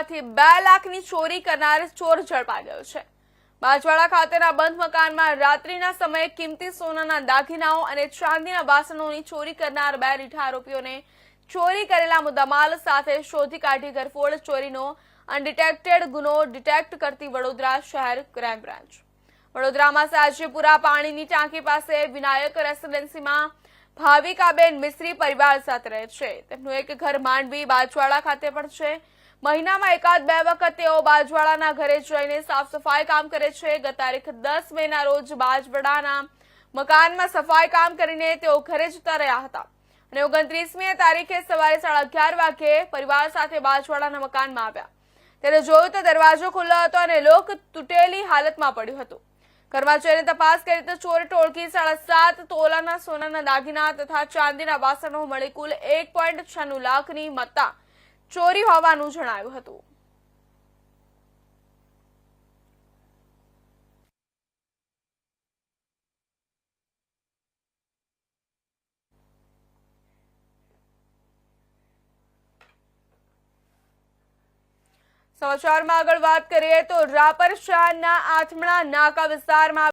ઘરમાંથી બે લાખની ચોરી કરનાર ચોર ઝડપાઈ છે. બાજવાડા ખાતેના બંધ મકાનમાં રાત્રિના સમયે કિંમતી સોનાના દાગીનાઓ અને ચાંદીના વાસણોની ચોરી કરનાર બે રીઠા આરોપીઓને ચોરી કરેલા મુદ્દામાલ સાથે શોધી કાઢી ઘરફોડ ચોરીનો અનડિટેક્ટેડ ગુનો ડિટેક્ટ કરતી વડોદરા શહેર ક્રાઇમ બ્રાન્ચ. વડોદરામાં સાજીપુરા પાણીની ટાંકી પાસે વિનાયક રેસિડેન્સીમાં ભાવિકાબેન મિસ્ત્રી પરિવાર સાથે રહે છે. તેમનું એક ઘર માંડવી બાજવાડા ખાતે પણ છે. મહિનામાં એકાદ બે વખત તેઓ બાજવાડાના ઘરે જઈને સાફ સફાઈ કામ કરે છે. ગત તારીખ દસ મેના રોજ બાજવાડાના મકાનમાં સફાઈ કામ કરીને તેઓ ઘરે જતા રહ્યા હતા. અને ઓગણત્રીસમી તારીખે સવારે સાડા અગિયાર વાગે પરિવાર સાથે બાજવાડાના મકાનમાં આવ્યા. ત્યારે જોયું તો દરવાજો ખુલ્લો હતો અને લોક તૂટેલી હાલતમાં પડ્યું હતું. કર્મચારીને તપાસ કરી તો ચોર ટોળકી સાડા સાત તોલાના સોનાના દાગીના તથા ચાંદીના વાસણો મળી કુલ એક પોઈન્ટ છન્નું લાખની મત્તા ચોરી હોવાનું જણાવ્યું હતું. સમાચારમાં આગળ વાત કરીએ તો રાપર શહેરના આથમણા નાકા વિસ્તારમાં